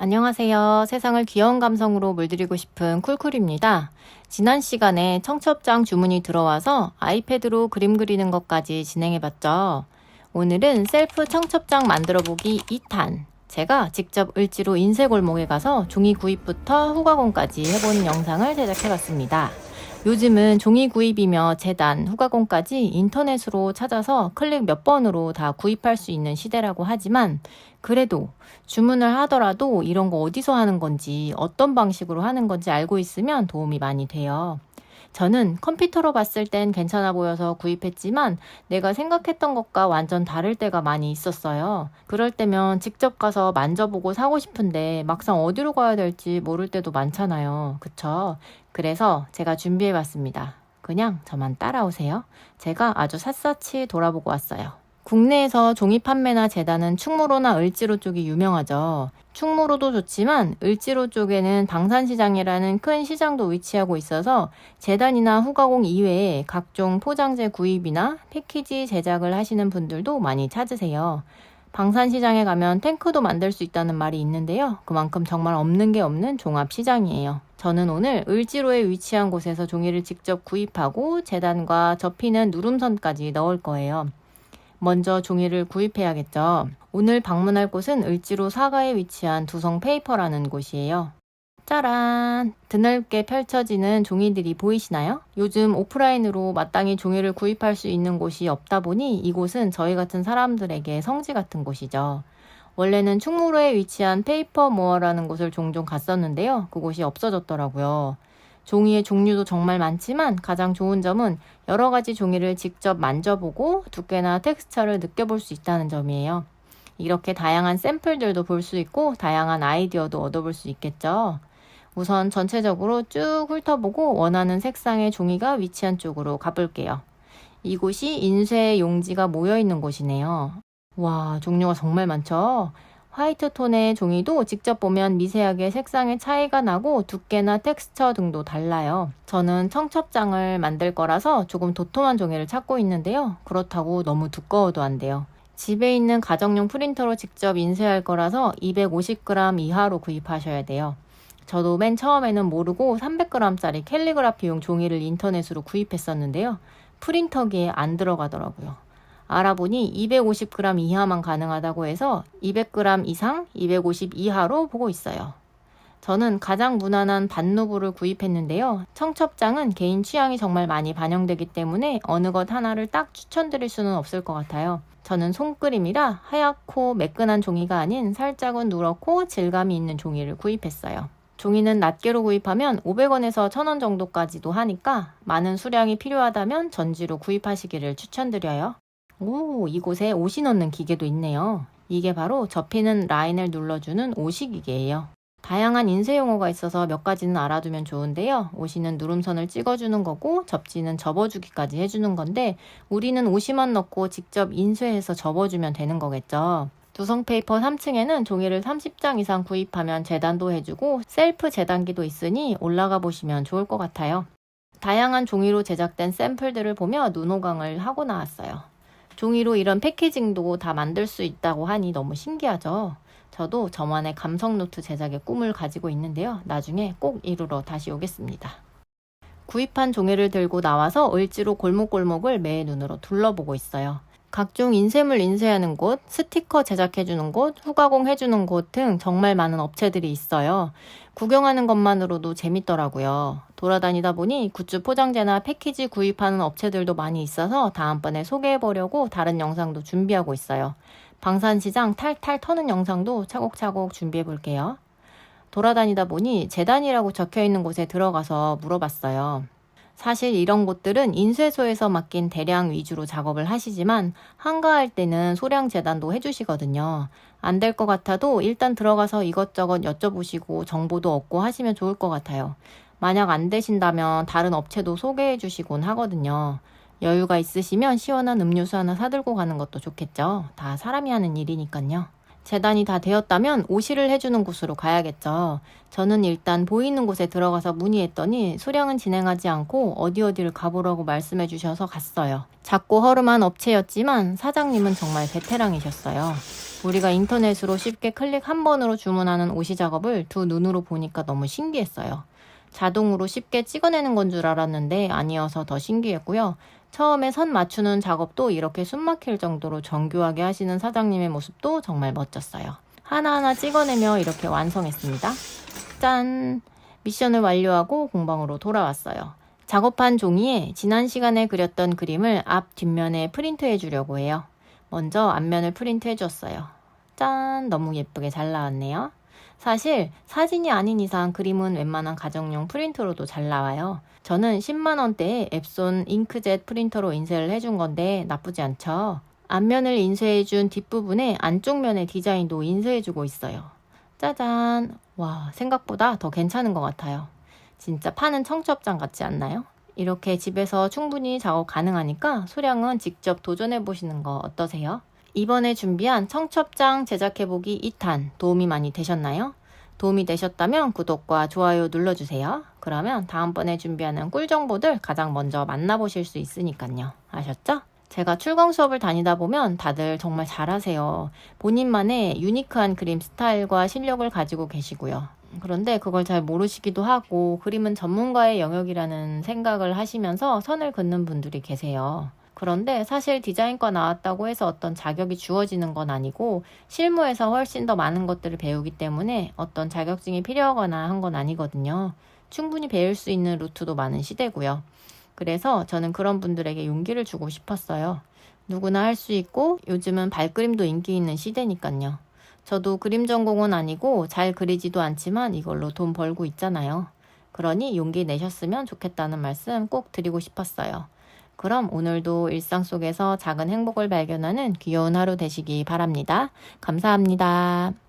안녕하세요. 세상을 귀여운 감성으로 물들이고 싶은 쿨쿨입니다. 지난 시간에 청첩장 주문이 들어와서 아이패드로 그림 그리는 것까지 진행해봤죠. 오늘은 셀프 청첩장 만들어보기 2탄. 제가 직접 을지로 인쇄골목에 가서 종이 구입부터 후가공까지 해보는 영상을 제작해봤습니다. 요즘은 종이 구입이며 재단, 후가공까지 인터넷으로 찾아서 클릭 몇 번으로 다 구입할 수 있는 시대라고 하지만 그래도 주문을 하더라도 이런 거 어디서 하는 건지 어떤 방식으로 하는 건지 알고 있으면 도움이 많이 돼요. 저는 컴퓨터로 봤을 땐 괜찮아 보여서 구입했지만 내가 생각했던 것과 완전 다를 때가 많이 있었어요. 그럴 때면 직접 가서 만져보고 사고 싶은데 막상 어디로 가야 될지 모를 때도 많잖아요. 그쵸? 그래서 제가 준비해 봤습니다. 그냥 저만 따라오세요. 제가 아주 샅샅이 돌아보고 왔어요. 국내에서 종이 판매나 재단은 충무로나 을지로 쪽이 유명하죠. 충무로도 좋지만 을지로 쪽에는 방산시장이라는 큰 시장도 위치하고 있어서 재단이나 후가공 이외에 각종 포장재 구입이나 패키지 제작을 하시는 분들도 많이 찾으세요. 방산시장에 가면 탱크도 만들 수 있다는 말이 있는데요. 그만큼 정말 없는 게 없는 종합시장이에요. 저는 오늘 을지로에 위치한 곳에서 종이를 직접 구입하고 재단과 접히는 누름선까지 넣을 거예요. 먼저 종이를 구입해야겠죠. 오늘 방문할 곳은 을지로 사가에 위치한 두성 페이퍼라는 곳이에요. 짜란! 드넓게 펼쳐지는 종이들이 보이시나요? 요즘 오프라인으로 마땅히 종이를 구입할 수 있는 곳이 없다 보니 이곳은 저희 같은 사람들에게 성지 같은 곳이죠. 원래는 충무로에 위치한 페이퍼 모어라는 곳을 종종 갔었는데요. 그곳이 없어졌더라고요. 종이의 종류도 정말 많지만 가장 좋은 점은 여러 가지 종이를 직접 만져보고 두께나 텍스처를 느껴볼 수 있다는 점이에요. 이렇게 다양한 샘플들도 볼 수 있고 다양한 아이디어도 얻어볼 수 있겠죠. 우선 전체적으로 쭉 훑어보고 원하는 색상의 종이가 위치한 쪽으로 가볼게요. 이곳이 인쇄 용지가 모여 있는 곳이네요. 와, 종류가 정말 많죠? 화이트 톤의 종이도 직접 보면 미세하게 색상의 차이가 나고 두께나 텍스처 등도 달라요. 저는 청첩장을 만들 거라서 조금 도톰한 종이를 찾고 있는데요. 그렇다고 너무 두꺼워도 안 돼요. 집에 있는 가정용 프린터로 직접 인쇄할 거라서 250g 이하로 구입하셔야 돼요. 저도 맨 처음에는 모르고 300g짜리 캘리그라피용 종이를 인터넷으로 구입했었는데요. 프린터기에 안 들어가더라고요. 알아보니 250g 이하만 가능하다고 해서 200g 이상, 250 이하로 보고 있어요. 저는 가장 무난한 반누브를 구입했는데요. 청첩장은 개인 취향이 정말 많이 반영되기 때문에 어느 것 하나를 딱 추천드릴 수는 없을 것 같아요. 저는 손그림이라 하얗고 매끈한 종이가 아닌 살짝은 누렇고 질감이 있는 종이를 구입했어요. 종이는 낱개로 구입하면 500원에서 1000원 정도까지도 하니까 많은 수량이 필요하다면 전지로 구입하시기를 추천드려요. 오, 이곳에 옷이 넣는 기계도 있네요. 이게 바로 접히는 라인을 눌러주는 오시기계예요. 다양한 인쇄 용어가 있어서 몇 가지는 알아두면 좋은데요. 오시는 누름선을 찍어주는 거고 접지는 접어주기까지 해주는 건데 우리는 오시만 넣고 직접 인쇄해서 접어주면 되는 거겠죠. 두성 페이퍼 3층에는 종이를 30장 이상 구입하면 재단도 해주고 셀프 재단기도 있으니 올라가 보시면 좋을 것 같아요. 다양한 종이로 제작된 샘플들을 보며 눈호강을 하고 나왔어요. 종이로 이런 패키징도 다 만들 수 있다고 하니 너무 신기하죠. 저도 저만의 감성 노트 제작의 꿈을 가지고 있는데요. 나중에 꼭 이루러 다시 오겠습니다. 구입한 종이를 들고 나와서 을지로 골목골목을 매 눈으로 둘러보고 있어요. 각종 인쇄물 인쇄하는 곳, 스티커 제작해주는 곳, 후가공 해주는 곳 등 정말 많은 업체들이 있어요. 구경하는 것만으로도 재밌더라고요. 돌아다니다 보니 굿즈 포장재나 패키지 구입하는 업체들도 많이 있어서 다음번에 소개해보려고 다른 영상도 준비하고 있어요. 방산시장 탈탈 터는 영상도 차곡차곡 준비해볼게요. 돌아다니다 보니 재단이라고 적혀 있는 곳에 들어가서 물어봤어요. 사실 이런 곳들은 인쇄소에서 맡긴 대량 위주로 작업을 하시지만 한가할 때는 소량 재단도 해주시거든요. 안 될 것 같아도 일단 들어가서 이것저것 여쭤보시고 정보도 얻고 하시면 좋을 것 같아요. 만약 안 되신다면 다른 업체도 소개해 주시곤 하거든요. 여유가 있으시면 시원한 음료수 하나 사들고 가는 것도 좋겠죠. 다 사람이 하는 일이니까요. 재단이 다 되었다면 오시를 해주는 곳으로 가야겠죠. 저는 일단 보이는 곳에 들어가서 문의했더니 수량은 진행하지 않고 어디 어디를 가보라고 말씀해 주셔서 갔어요. 작고 허름한 업체였지만 사장님은 정말 베테랑이셨어요. 우리가 인터넷으로 쉽게 클릭 한 번으로 주문하는 오시 작업을 두 눈으로 보니까 너무 신기했어요. 자동으로 쉽게 찍어내는 건 줄 알았는데 아니어서 더 신기했고요. 처음에 선 맞추는 작업도 이렇게 숨 막힐 정도로 정교하게 하시는 사장님의 모습도 정말 멋졌어요. 하나하나 찍어내며 이렇게 완성했습니다. 짠! 미션을 완료하고 공방으로 돌아왔어요. 작업한 종이에 지난 시간에 그렸던 그림을 앞 뒷면에 프린트해 주려고 해요. 먼저 앞면을 프린트해 줬어요. 짠! 너무 예쁘게 잘 나왔네요. 사실 사진이 아닌 이상 그림은 웬만한 가정용 프린터로도 잘 나와요. 저는 10만원대에 앱손 잉크젯 프린터로 인쇄를 해준 건데 나쁘지 않죠? 앞면을 인쇄해준 뒷부분에 안쪽 면의 디자인도 인쇄해주고 있어요. 짜잔! 와, 생각보다 더 괜찮은 것 같아요. 진짜 파는 청첩장 같지 않나요? 이렇게 집에서 충분히 작업 가능하니까 소량은 직접 도전해 보시는 거 어떠세요? 이번에 준비한 청첩장 제작해보기 2탄 도움이 많이 되셨나요? 도움이 되셨다면 구독과 좋아요 눌러주세요. 그러면 다음번에 준비하는 꿀 정보들 가장 먼저 만나보실 수 있으니까요. 아셨죠? 제가 출강 수업을 다니다 보면 다들 정말 잘하세요. 본인만의 유니크한 그림 스타일과 실력을 가지고 계시고요. 그런데 그걸 잘 모르시기도 하고 그림은 전문가의 영역이라는 생각을 하시면서 선을 긋는 분들이 계세요. 그런데 사실 디자인과 나왔다고 해서 어떤 자격이 주어지는 건 아니고 실무에서 훨씬 더 많은 것들을 배우기 때문에 어떤 자격증이 필요하거나 한 건 아니거든요. 충분히 배울 수 있는 루트도 많은 시대고요. 그래서 저는 그런 분들에게 용기를 주고 싶었어요. 누구나 할 수 있고 요즘은 발그림도 인기 있는 시대니까요. 저도 그림 전공은 아니고 잘 그리지도 않지만 이걸로 돈 벌고 있잖아요. 그러니 용기 내셨으면 좋겠다는 말씀 꼭 드리고 싶었어요. 그럼 오늘도 일상 속에서 작은 행복을 발견하는 귀여운 하루 되시기 바랍니다. 감사합니다.